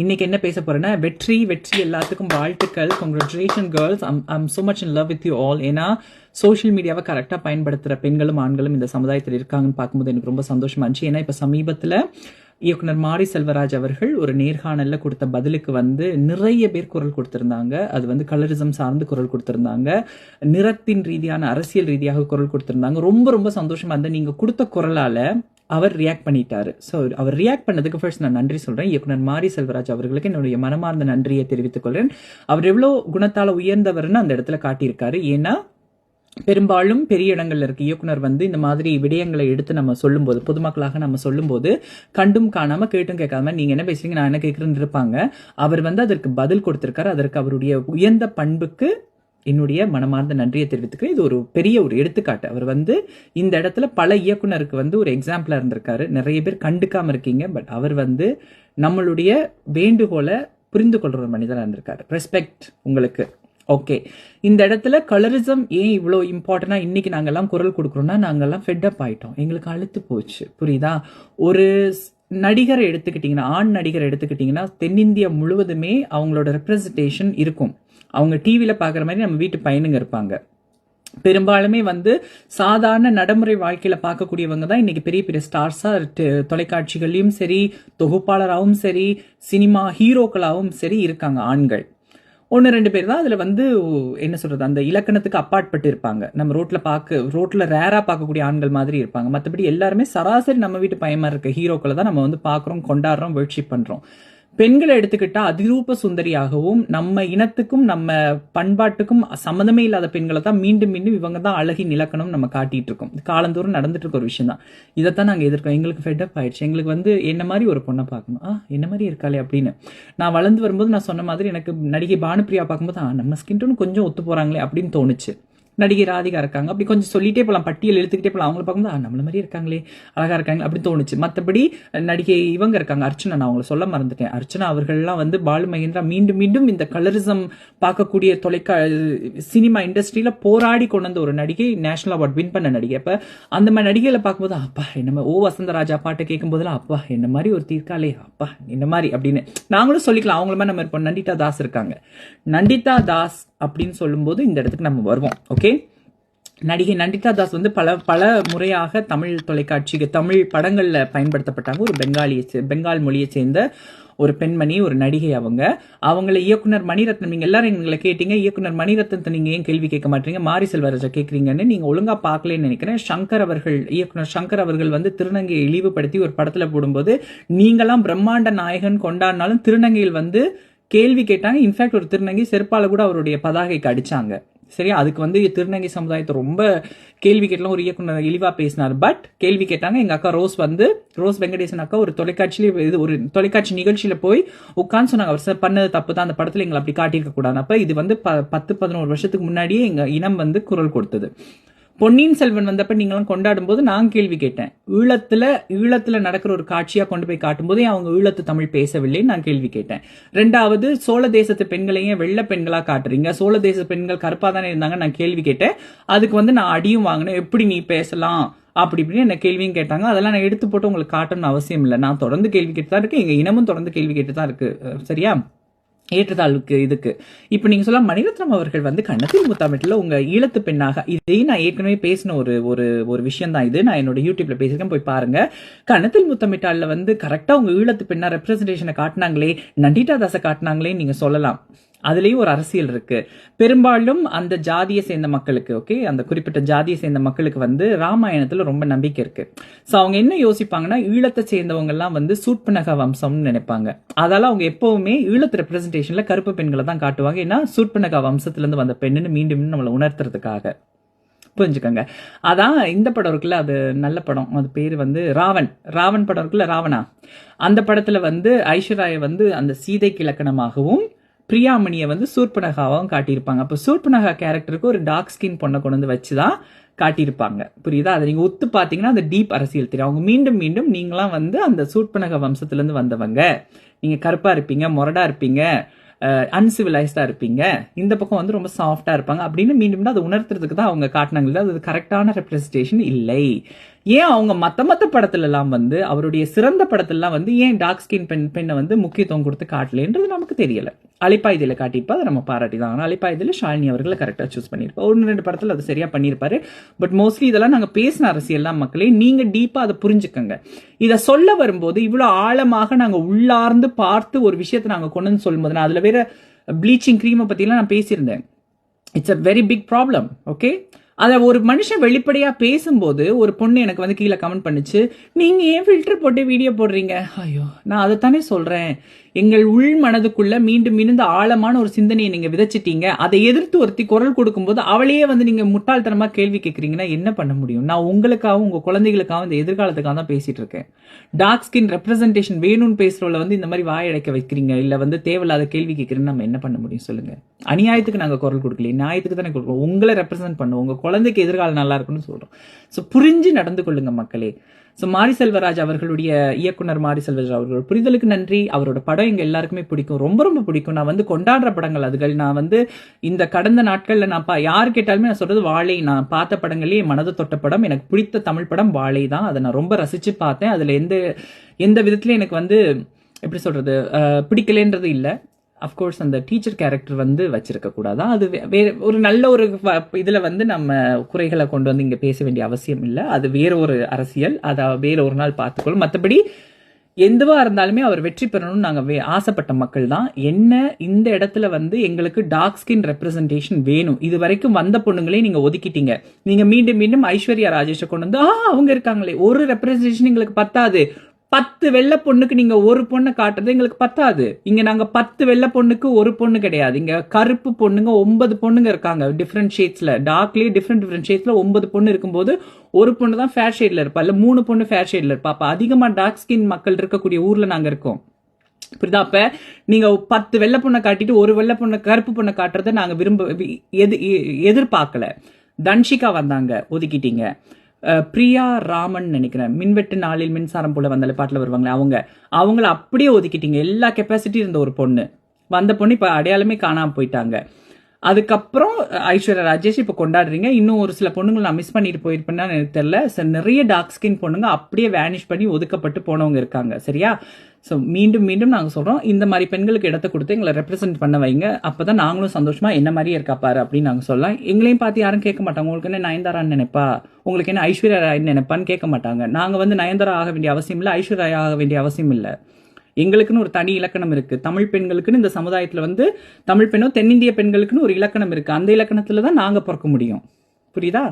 இன்னைக்கு என்ன பேச போறேன்னா வெற்றி வெற்றி எல்லாத்துக்கும் வாழ்த்துக்கள். Congratulation girls I'm I'm much in love with you all ஏன்னா சோஷியல் மீடியாவை கரெக்டாக பயன்படுத்துகிற பெண்களும் ஆண்களும் இந்த சமுதாயத்தில் இருக்காங்கன்னு பார்க்கும்போது எனக்கு ரொம்ப சந்தோஷமா இருந்துச்சு. ஏன்னா இப்போ சமீபத்தில் இயக்குனர் மாரி செல்வராஜ் அவர்கள் ஒரு நேர்காணலில் கொடுத்த பதிலுக்கு வந்து நிறைய பேர் குரல் கொடுத்திருந்தாங்க. அது வந்து கலரிசம் சார்ந்து குரல் கொடுத்திருந்தாங்க. நிறத்தின் ரீதியான அரசியல் ரீதியாக குரல் கொடுத்திருந்தாங்க. ரொம்ப ரொம்ப சந்தோஷமா இருந்தது. நீங்கள் கொடுத்த குரலால் அவர் ரியாக்ட் பண்ணிட்டாரு. ஸோ அவர் ரியாக்ட் பண்ணதுக்கு ஃபர்ஸ்ட் நான் நன்றி சொல்கிறேன் இயக்குனர் மாரி செல்வராஜ் அவர்களுக்கு என்னுடைய மனமார்ந்த நன்றியை தெரிவித்துக் கொள்கிறேன் அவர் எவ்வளோ குணத்தால் உயர்ந்தவர்னு அந்த இடத்துல காட்டியிருக்காரு. ஏன்னா பெரும்பாலும் பெரிய இடங்களில் இருக்க இயக்குனர் வந்து இந்த மாதிரி விடயங்களை எடுத்து நம்ம சொல்லும்போது பொதுமக்களாக நம்ம சொல்லும்போது கண்டும் காணாமல் கேட்டும் கேட்காம நீங்கள் என்ன பேசுறீங்க? நான் என்ன கேட்குறேன்னு இருப்பாங்க. அவர் வந்து அதற்கு பதில் கொடுத்துருக்காரு. அதற்கு அவருடைய உயர்ந்த பண்புக்கு என்னுடைய மனமார்ந்த நன்றியை தெரிவித்துக்கிறேன். இது ஒரு பெரிய ஒரு எடுத்துக்காட்டு. அவர் வந்து இந்த இடத்துல பல இயக்குனருக்கு வந்து ஒரு எக்ஸாம்பிளாக இருந்திருக்காரு. நிறைய பேர் கண்டுக்காமல் இருக்கீங்க பட் அவர் வந்து நம்மளுடைய வேண்டுகோளை புரிந்து கொள்கிற ஒரு மனிதராக இருந்திருக்காரு. ரெஸ்பெக்ட் உங்களுக்கு. ஓகே இந்த இடத்துல கலரிசம் ஏன் இவ்வளோ இம்பார்ட்டண்டாக இன்றைக்கி நாங்கள்லாம் குரல் கொடுக்குறோன்னா நாங்கள்லாம் ஃபெட்டப் ஆகிட்டோம் எங்களுக்கு அழுத்து போச்சு. புரியுதா? ஒரு ஸ்- நடிகரை எடுத்துக்கிட்டிங்கன்னா ஆண் நடிகரை எடுத்துக்கிட்டிங்கன்னா தென்னிந்தியா முழுவதுமே அவங்களோட ரெப்ரசன்டேஷன் இருக்கும். அவங்க டிவியில் பார்க்குற மாதிரி நம்ம வீட்டு பையனுங்க இருப்பாங்க. பெரும்பாலுமே வந்து சாதாரண நடைமுறை வாழ்க்கையில் பார்க்கக்கூடியவங்க தான் இன்னைக்கு பெரிய பெரிய ஸ்டார்ஸாக தொலைக்காட்சிகள்லையும் சரி தொகுப்பாளராகவும் சரி சினிமா ஹீரோக்களாகவும் சரி இருக்காங்க ஆண்கள். ஒன்று ரெண்டு பேர் தான் அதில் வந்து என்ன சொல்கிறது அந்த இலக்கணத்துக்கு அப்பாற்பட்டு இருப்பாங்க. நம்ம ரோட்டில் பார்க்க ரோட்டில் ரேராக பார்க்கக்கூடிய ஆண்கள் மாதிரி இருப்பாங்க. மற்றபடி எல்லாருமே சராசரி நம்ம வீட்டு பயமாக இருக்க ஹீரோக்களை தான் நம்ம வந்து பார்க்குறோம் கொண்டாடுறோம் வேர்ஷிப் பண்ணுறோம் பெண்களை எடுத்துக்கிட்டா அதிரூப சுந்தரியாகவும் நம்ம இனத்துக்கும் நம்ம பண்பாட்டுக்கும் சம்மந்தமே இல்லாத பெண்களை தான் மீண்டும் மீண்டும் இவங்க தான் அழகி நிலக்கணம் நம்ம காட்டிட்டு இருக்கோம். காலந்தோறும் நடந்துட்டு இருக்க ஒரு விஷயம் தான். இதைத்தான் நாங்கள் எதிர்க்கோம். எங்களுக்கு ஃபெட்டப் ஆயிடுச்சு. எங்களுக்கு வந்து என்ன மாதிரி ஒரு பொண்ணை பார்க்கணும்? ஆ என்ன மாதிரி இருக்காளே அப்படின்னு. நான் வளர்ந்து வரும்போது நான் சொன்ன மாதிரி எனக்கு நடிகை பானுப்பிரியா பார்க்கும்போது ஆ நம்ம ஸ்கின் டோன் கொஞ்சம் ஒத்து போறாங்களே அப்படின்னு தோணுச்சு. நடிகை ராதிகா இருக்காங்க. அப்படி கொஞ்சம் சொல்லிட்டே போகலாம் பட்டியல் எழுத்துக்கிட்டே போகலாம் அவங்கள பார்க்கும்போது நம்மள மாதிரி இருக்காங்களே. அழகா இருக்காங்க அப்படி தோணுச்சு. மற்றபடி நடிகை இவங்க இருக்காங்க. அர்ச்சனா நான் அவங்கள சொல்ல மறந்துட்டேன். அர்ச்சனா அவர்கள்லாம் வந்து பாலு மகேந்திரா மீண்டும் மீண்டும் இந்த கலரிசம் பார்க்கக்கூடிய தொலைக்கா சினிமா இண்டஸ்ட்ரியில போராடி கொண்டு வந்த ஒரு நடிகை நேஷனல் அவார்ட் வின் பண்ண நடிகை. அப்ப அந்த மாதிரி நடிகைகளை பார்க்கும்போது அப்பா என்ன ஓ வசந்தராஜா பாட்டை கேட்கும்போதெல்லாம் அப்பா என்ன மாதிரி ஒரு தீர்க்காலே அப்பா என்ன மாதிரி? அப்படின்னு நாங்களும் சொல்லிக்கலாம். அவங்கள மாதிரி நம்ம இருப்போம். நண்டிதா தாஸ் இருக்காங்க. நண்டிதா தாஸ் அப்படின்னு சொல்லும்போது இந்த இடத்துக்கு நம்ம வருவோம். ஓகே? நடிகை நண்டிதா தாஸ் வந்து பல பல முறையாக தமிழ் தொலைக்காட்சிக்கு தமிழ் படங்களில் பயன்படுத்தப்பட்டாங்க ஒரு பெங்காலியை பெங்கால் மொழியை சேர்ந்த ஒரு பெண்மணி ஒரு நடிகை அவங்க. அவங்கள இயக்குனர் மணிரத்னம் நீங்கள் எல்லாரும் எங்களை கேட்டீங்க. இயக்குனர் மணிரத்னத்தை நீங்கள் ஏன் கேள்வி கேட்க மாட்டீங்க? மாரி செல்வராஜா கேட்குறீங்கன்னு நீங்கள் ஒழுங்காக பார்க்கலன்னு நினைக்கிறேன். சங்கர் அவர்கள் இயக்குனர் சங்கர் அவர்கள் வந்து திருநங்கையை இழிவுபடுத்தி ஒரு படத்தில் போடும்போது நீங்களாம் பிரம்மாண்ட நாயகன் கொண்டாடினாலும் திருநங்கையில் வந்து கேள்வி கேட்டாங்க. இன்ஃபேக்ட் ஒரு திருநங்கை செருப்பால கூட அவருடைய பதாகைக்கு அடிச்சாங்க. சரியா? அதுக்கு வந்து திருநங்கை சமுதாயத்தை ரொம்ப கேள்வி கேட்டலாம் ஒரு இயக்குனர் இழிவாக பேசினார். பட் கேள்வி கேட்டாங்க. எங்கள் அக்கா ரோஸ் வந்து ரோஸ் வெங்கடேசன் அக்கா ஒரு தொலைக்காட்சியில இது ஒரு தொலைக்காட்சி நிகழ்ச்சியில் போய் உட்காந்து சொன்னாங்க. அவர் சார் பண்ணது தப்பு தான். அந்த படத்தில் எங்களை அப்படி காட்டியிருக்க கூடாது அப்போ இது வந்து ப- பத்து பதினோரு வருஷத்துக்கு முன்னாடியே எங்கள் இனம் வந்து குரல் கொடுத்தது. பொன்னியின் செல்வன் வந்தப்ப நீங்களாம் கொண்டாடும் போது நான் கேள்வி கேட்டேன். ஈழத்துல ஈழத்துல நடக்கிற ஒரு காட்சியா கொண்டு போய் காட்டும் போதே அவங்க ஈழத்து தமிழ் பேசவில்லை நான் கேள்வி கேட்டேன். ரெண்டாவது சோழ தேசத்து பெண்களையும் வெள்ள பெண்களா காட்டுறீங்க? சோழ தேச பெண்கள் கருப்பா தானே இருந்தாங்க நான் கேள்வி கேட்டேன். அதுக்கு வந்து நான் அடியும் வாங்கினேன். எப்படி நீ பேசலாம்? அப்படி இப்படின்னு என்ன கேள்வியும் கேட்டாங்க. அதெல்லாம் நான் எடுத்து போட்டு உங்களுக்கு காட்டணும்னு அவசியம் இல்லை. நான் தொடர்ந்து கேள்வி கேட்டு தான் இருக்கு எங்க இனமும் தொடர்ந்து கேள்வி கேட்டு தான் இருக்கு சரியா? ஏற்றத்தாழ்வுக்கு இதுக்கு. இப்போ நீங்கள் சொல்ல மணிரத்னம் அவர்கள் வந்து கண்ணத்தில் முத்தாமிட்டில் உங்கள் ஈழத்து பெண்ணாக இதையும் நான் ஏற்கனவே பேசின ஒரு ஒரு ஒரு விஷயம் தான் இது. நான் என்னோட யூடியூப்ல பேசியிருக்கேன் போய் பாருங்க. கண்ணத்தில் முத்தமிட்டாளில் வந்து கரெக்டாக உங்கள் ஈழத்து பெண்ணாக ரெப்ரஸன்டேஷனை காட்டினாங்களே நண்டிதா தாஸை காட்டினாங்களே நீங்கள் சொல்லலாம். அதுலேயும் ஒரு அரசியல் இருக்கு. பெரும்பாலும் அந்த ஜாதியை சேர்ந்த மக்களுக்கு ஓகே அந்த குறிப்பிட்ட ஜாதியை சேர்ந்த மக்களுக்கு வந்து ராமாயணத்துல ரொம்ப நம்பிக்கை இருக்கு. ஸோ அவங்க என்ன யோசிப்பாங்கன்னா ஈழத்தை சேர்ந்தவங்க எல்லாம் வந்து சூட்பனக வம்சம்னு நினைப்பாங்க. அதால அவங்க எப்பவுமே ஈழத்து ரெப்ரஸன்டேஷன்ல கருப்பு பெண்களை தான் காட்டுவாங்க. ஏன்னா சூட்பனக வம்சத்துல இருந்து வந்த பெண்ணுன்னு மீண்டும் மீண்டும் நம்மளை உணர்த்துறதுக்காக. புரிஞ்சுக்கோங்க. அதான் இந்த படம் இருக்குல்ல அது நல்ல படம். அது பேர் வந்து ராவன் ராவன் படம் இருக்குல்ல ராவணா? அந்த படத்துல வந்து ஐஸ்வர்யாயை வந்து அந்த சீதைக்கு இலக்கணமாகவும் பிரியாமணியை வந்து சூர்பனகாவும் காட்டியிருப்பாங்க. அப்போ சூர்பனகா கேரக்டருக்கு ஒரு டார்க் ஸ்கின் பொண்ணை கொண்டு வந்து வச்சு தான் காட்டியிருப்பாங்க. புரியுதா? அதை நீங்கள் ஒத்து பார்த்தீங்கன்னா அந்த டீப் அரசியல் தெரியும். அவங்க மீண்டும் மீண்டும் நீங்களாம் வந்து அந்த சூர்பனக வம்சத்துலேருந்து வந்தவங்க. நீங்கள் கருப்பாக இருப்பீங்க மொரடாக இருப்பீங்க அன்சிவிலைஸ்டாக இருப்பீங்க. இந்த பக்கம் வந்து ரொம்ப சாஃப்டாக இருப்பாங்க. அப்படின்னு மீண்டும் மீண்டும் அதை உணர்த்துறதுக்கு தான் அவங்க காட்டினாங்களே அது கரெக்டான ரெப்ரஸன்டேஷன் இல்லை. ஏன் அவங்க மற்ற மற்ற படத்துலலாம் வந்து அவருடைய சிறந்த படத்துலலாம் வந்து ஏன் டார்க் ஸ்கின் பெண் பெண்ணை வந்து முக்கியத்துவம் கொடுத்து காட்டலன்றது நமக்கு தெரியலை. அலைப்பாய்தியில் காட்டிப்பா அதை நம்ம பாராட்டி தான் ஆனால் அலைப்பாய்தியில் ஷாலினி அவர்களை கரெக்டாக சூஸ் பண்ணியிருப்பா. ஒன்று ரெண்டு படத்தில் அது சரியாக பண்ணியிருப்பாரு. பட் மோஸ்ட்லி இதெல்லாம் நாங்கள் பேசின அரசியல்லாம் மக்களே. நீங்கள் டீப்பாக அதை புரிஞ்சுக்கங்க. இதை சொல்ல வரும்போது இவ்வளோ ஆழமாக நாங்கள் உள்ளார்ந்து பார்த்து ஒரு விஷயத்தை நாங்கள் கொண்டு வந்து சொல்லும்போது நான் அதில் வேற ப்ளீச்சிங் க்ரீமை பற்றிலாம் நான் பேசியிருந்தேன். It's a very big problem okay அதை ஒரு மனுஷன் வெளிப்படையாக பேசும்போது ஒரு பொண்ணு எனக்கு வந்து கீழே கமெண்ட் பண்ணுச்சு நீங்கள் ஏன் ஃபில்டர் போட்டு வீடியோ போடுறீங்க? ஐயோ நான் அதைத்தானே சொல்கிறேன் எங்கள் உள் மனதுக்குள்ள மீண்டும் மீண்டும் ஆழமான ஒரு சிந்தனையை நீங்க விதைச்சிட்டீங்க. அதை எதிர்த்து ஒருத்தி குரல் கொடுக்கும்போது அவளையே வந்து நீங்க முட்டாள்தனமா கேள்வி கேட்கறீங்கன்னா என்ன பண்ண முடியும்? நான் உங்களுக்காகவும் உங்க குழந்தைகளுக்காகவும் இந்த எதிர்காலத்துக்காக தான் பேசிட்டு இருக்கேன். டார்க் ஸ்கின் ரெப்ரசன்டேஷன் வேணும்னு பேசுறவள வந்து இந்த மாதிரி வாயடைக்க வைக்கிறீங்க. இல்ல வந்து தேவையில்லாத கேள்வி கேட்குறேன்னு நம்ம என்ன பண்ண முடியும் சொல்லுங்க. அநியாயத்துக்கு நாங்க குரல் கொடுக்கல நியாயத்துக்கு தானே கொடுக்குறோம். உங்களை ரெப்ரசென்ட் பண்ணுவோம். உங்க குழந்தைக்கு எதிர்காலம் நல்லா இருக்கும்னு சொல்றோம். ஸோ புரிஞ்சு நடந்து கொள்ளுங்க மக்களே. ஸோ மாரி செல்வராஜ் அவர்களுடைய இயக்குனர் மாரி செல்வராஜ் அவர்கள் புரிதலுக்கு நன்றி. அவரோட படம் எங்கள் எல்லாருக்குமே பிடிக்கும். ரொம்ப ரொம்ப பிடிக்கும். நான் வந்து கொண்டாடுற படங்கள் அதுகள். நான் வந்து இந்த கடந்த நாட்களில் நான் பா யார் கேட்டாலுமே நான் சொல்றது வாழை. நான் பார்த்த படங்களே மனதை தொட்ட படம். எனக்கு பிடித்த தமிழ் படம் வாழை தான். அதை நான் ரொம்ப ரசித்து பார்த்தேன். அதில் எந்த எந்த விதத்துலையும் எனக்கு வந்து எப்படி சொல்றது பிடிக்கலேன்றது பிடிக்கலைன்றது இல்லை. அஃப்கோர்ஸ் அந்த டீச்சர் கேரக்டர் வந்து வச்சிருக்க கூடாதா? அது வேறு வேற ஒரு நல்ல ஒரு இதில் வந்து நம்ம குறைகளை கொண்டு வந்து இங்கே பேச வேண்டிய அவசியம் இல்லை. அது வேற ஒரு அரசியல். அதை வேற ஒரு நாள் பார்த்துக்கொள்ளும். மற்றபடி எதுவாக இருந்தாலுமே அவர் வெற்றி பெறணும்னு நாங்கள் வே- ஆசைப்பட்ட மக்கள் தான் என்ன இந்த இடத்துல வந்து எங்களுக்கு டார்க் ஸ்கின் ரெப்ரசன்டேஷன் வேணும். இது வரைக்கும் வந்த பொண்ணுங்களே நீங்கள் ஒதுக்கிட்டீங்க. நீங்கள் மீண்டும் மீண்டும் ஐஸ்வர்யா ராஜேஷை கொண்டு வந்து ஆ அவங்க இருக்காங்களே. ஒரு ரெப்ரசன்டேஷன் எங்களுக்கு பத்தாது. பத்து வெள்ளை பொண்ணுக்கு நீங்க ஒரு பொண்ணை காட்டுறது எங்களுக்கு பத்தாது. இங்க நாங்க பத்து வெள்ளை பொண்ணுக்கு ஒரு பொண்ணு கிடையாது. இங்க கருப்பு பொண்ணுங்க ஒன்பது பொண்ணுங்க இருக்காங்க. டிஃப்ரெண்ட் ஷேட்ஸ்ல டார்க்லயே டிஃப்ரெண்ட் டிஃப்ரெண்ட் ஷேட்ஸ்ல ஒன்பது பொண்ணு இருக்கும்போது ஒரு பொண்ணு தான் ஃபேர் ஷேட்ல இருப்பா. இல்ல மூணு பொண்ணு ஃபேர் ஷேட்ல இருப்பா. அப்ப அதிகமா டார்க் ஸ்கின் மக்கள் இருக்கக்கூடிய ஊர்ல நாங்க இருக்கோம். புரியுதா? அப்ப நீங்க பத்து வெள்ளை பொண்ணை காட்டிட்டு ஒரு வெள்ளை பொண்ணை கருப்பு பொண்ணை காட்டுறதை நாங்க விரும்ப வி- எது எதிர்பார்க்கல. தன்ஷிகா வந்தாங்க ஒதுக்கிட்டீங்க. பிரியா ராமன் நினைக்கிறேன். மின்வெட்டு நாளில் மின்சாரம் போல வந்தால பாட்டில் வருவாங்களே அவங்க. அவங்கள அப்படியே ஒதுக்கிட்டீங்க. எல்லா கெப்பாசிட்டி இருந்த ஒரு பொண்ணு. வந்த பொண்ணு இப்போ அடையாளமே காணாமல் போயிட்டாங்க. அதுக்கப்புறம் ஐஸ்வர்யா ராஜேஷ் இப்போ கொண்டாடுறீங்க. இன்னும் ஒரு சில பொண்ணுங்களை நான் மிஸ் பண்ணிட்டு போயிருப்பேன்னு எனக்கு தெரியல. So, நிறைய டார்க் ஸ்கின் பொண்ணுங்க அப்படியே வேனிஷ் பண்ணி ஒதுக்கப்பட்டு போனவங்க இருக்காங்க. சரியா? ஸோ மீண்டும் மீண்டும் நாங்கள் சொல்கிறோம் இந்த மாதிரி பெண்களுக்கு இடத்த கொடுத்து எங்களை ரெப்ரசென்ட் பண்ண வைங்க. அப்போ தான் நாங்களும் சந்தோஷமாக என்ன மாதிரியே இருக்கா பாரு அப்படின்னு நாங்கள் சொல்லலாம். எங்களையும் பார்த்து யாரும் கேட்க மாட்டாங்க. உங்களுக்கு என்ன நயன்தாரான்னு நினைப்பா? உங்களுக்கு என்ன ஐஸ்வர்யா ராய்னு நினைப்பான்னு கேட்க மாட்டாங்க. நாங்கள் வந்து நயன்தாரா ஆக வேண்டிய அவசியம் இல்லை ஐஸ்வர்யா ஆக வேண்டிய அவசியம் இல்லை. எங்களுக்குன்னு ஒரு தனி இலக்கணம் இருக்குது தமிழ் பெண்களுக்குன்னு இந்த சமுதாயத்தில் வந்து தமிழ் பெண்ணோ தென்னிந்திய பெண்களுக்குன்னு ஒரு இலக்கணம் இருக்குது அந்த இலக்கணத்தில் தான் நாங்கள் பிறக்க முடியும். புரியுதா?